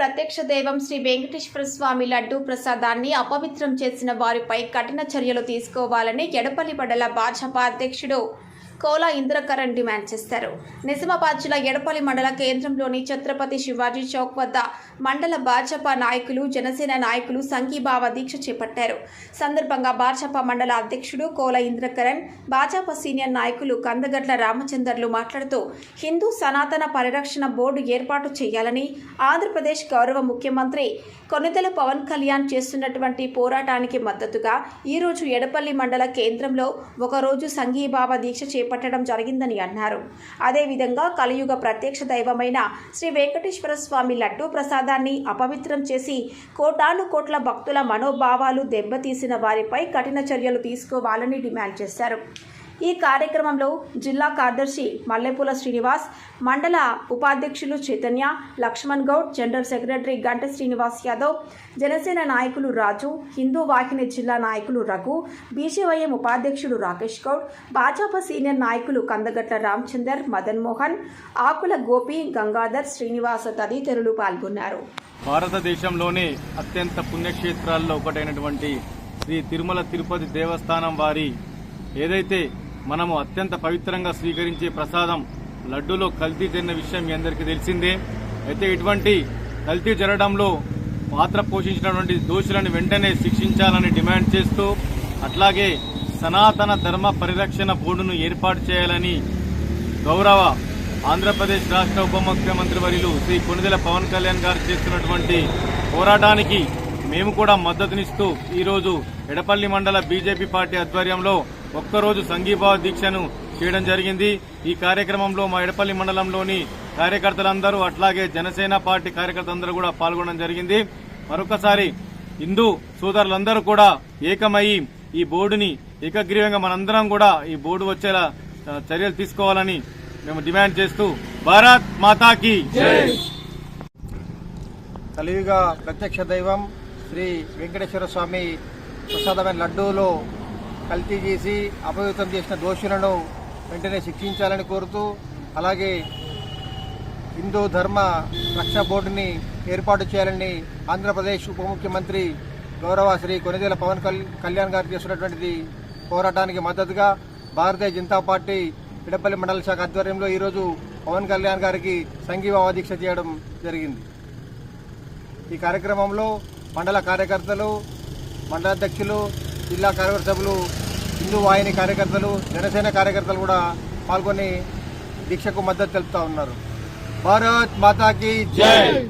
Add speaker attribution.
Speaker 1: ప్రత్యక్ష దైవం శ్రీ వెంకటేశ్వర స్వామి లడ్డూ ప్రసాదాన్ని అపవిత్రం చేసిన వారిపై కఠిన చర్యలు తీసుకోవాలని ఎడపల్లి మండల భాజపా అధ్యక్షుడు కోలా ఇంద్రకరణ్ డిమాండ్ చేశారు. నిజామాబాద్ జిల్లా ఎడపల్లి మండల కేంద్రంలోని ఛత్రపతి శివాజీ చౌక్ వద్ద మండల భాజపా నాయకులు జనసేన నాయకులు సంఘీభావ దీక్ష చేపట్టారు. సందర్భంగా భాజపా మండల అధ్యక్షుడు కోల ఇంద్రకరణ్ భాజపా సీనియర్ నాయకులు కందగట్ల రామచందర్లు మాట్లాడుతూ హిందూ సనాతన పరిరక్షణ బోర్డు ఏర్పాటు చేయాలని ఆంధ్రప్రదేశ్ గౌరవ ముఖ్యమంత్రి కొనితెల పవన్ కళ్యాణ్ చేస్తున్నటువంటి పోరాటానికి మద్దతుగా ఈరోజు ఎడపల్లి మండల కేంద్రంలో ఒకరోజు సంఘీభావ దీక్ష చేపట్టడం జరిగిందని అన్నారు. అదేవిధంగా కలియుగ ప్రత్యక్ష దైవమైన శ్రీ వెంకటేశ్వర స్వామి లడ్డూ ప్రసాదాన్ని అపవిత్రం చేసి కోటాను కోట్ల భక్తుల మనోభావాలు దెబ్బతీసిన వారిపై కఠిన చర్యలు తీసుకోవాలని డిమాండ్ చేశారు. ఈ కార్యక్రమంలో జిల్లా కార్యదర్శి మల్లెపూల శ్రీనివాస్ మండల ఉపాధ్యక్షులు చైతన్య లక్ష్మణ్ గౌడ్ జనరల్ సెక్రటరీ గంట శ్రీనివాస్ యాదవ్ జనసేన నాయకులు రాజు హిందూ వాహిని జిల్లా నాయకులు రఘు బీసీవైఎం ఉపాధ్యక్షుడు రాకేష్ గౌడ్ భాజపా సీనియర్ నాయకులు కందగట్ల రామచందర్ మదన్ మోహన్ ఆకుల గోపి గంగాధర్ శ్రీనివాస తదితరులు పాల్గొన్నారు.
Speaker 2: భారతదేశంలోనే అత్యంత పుణ్యక్షేత్రాల్లో ఒకటైనటువంటి శ్రీ తిరుమల తిరుపతి దేవస్థానం వారి ఏదైతే మనము అత్యంత పవిత్రంగా స్వీకరించే ప్రసాదం లడ్డూలో కల్తీ జరిగిన విషయం మీ అందరికీ తెలిసిందే. అయితే ఇటువంటి కల్తీ జరగడంలో పాత్ర పోషించినటువంటి దోషులను వెంటనే శిక్షించాలని డిమాండ్ చేస్తూ అట్లాగే సనాతన ధర్మ పరిరక్షణ బోర్డును ఏర్పాటు చేయాలని గౌరవ ఆంధ్రప్రదేశ్ రాష్ట్ర ఉప ముఖ్యమంత్రి వర్యులు శ్రీ కొనిదెల పవన్ కళ్యాణ్ గారు చేస్తున్నటువంటి పోరాటానికి మేము కూడా మద్దతునిస్తూ ఈరోజు ఎడపల్లి మండల బీజేపీ పార్టీ ఆధ్వర్యంలో ఒక్కరోజు సంఘీభావ దీక్షను చేయడం జరిగింది. ఈ కార్యక్రమంలో మా ఎడపల్లి మండలంలోని కార్యకర్తలందరూ అట్లాగే జనసేన పార్టీ కార్యకర్తలందరూ కూడా పాల్గొనడం జరిగింది. మరొకసారి హిందూ సోదరులందరూ కూడా ఏకమయ్యి ఈ బోర్డుని ఏకగ్రీవంగా మనందరం కూడా ఈ బోర్డు వచ్చేలా చర్యలు తీసుకోవాలని మేము డిమాండ్ చేస్తూ భారత్ మాతాకి
Speaker 3: కలియుగ ప్రత్యక్ష దైవం శ్రీ వెంకటేశ్వర స్వామి ప్రసాదమైన లడ్డూలో కల్తీ చేసి అపవిత్రం చేసిన దోషులను వెంటనే శిక్షించాలని కోరుతూ అలాగే హిందూ ధర్మ రక్షణ బోర్డుని ఏర్పాటు చేయాలని ఆంధ్రప్రదేశ్ ఉప ముఖ్యమంత్రి గౌరవ శ్రీ కొనిదేల పవన్ కళ్యాణ్ గారు చేస్తున్నటువంటిది పోరాటానికి మద్దతుగా భారతీయ జనతా పార్టీ పిడపల్లి మండల శాఖ ఆధ్వర్యంలో ఈరోజు పవన్ కళ్యాణ్ గారికి సంఘీభావ దీక్ష చేయడం జరిగింది. ఈ కార్యక్రమంలో మండల కార్యకర్తలు మండలాధ్యక్షులు జిల్లా కార్యవర్గ సభ్యులు హిందూ వాహిని కార్యకర్తలు జనసేన కార్యకర్తలు కూడా పాల్గొని దీక్షకు మద్దతు తెలుపుతా ఉన్నారు. భారత్ మాతాకి జై!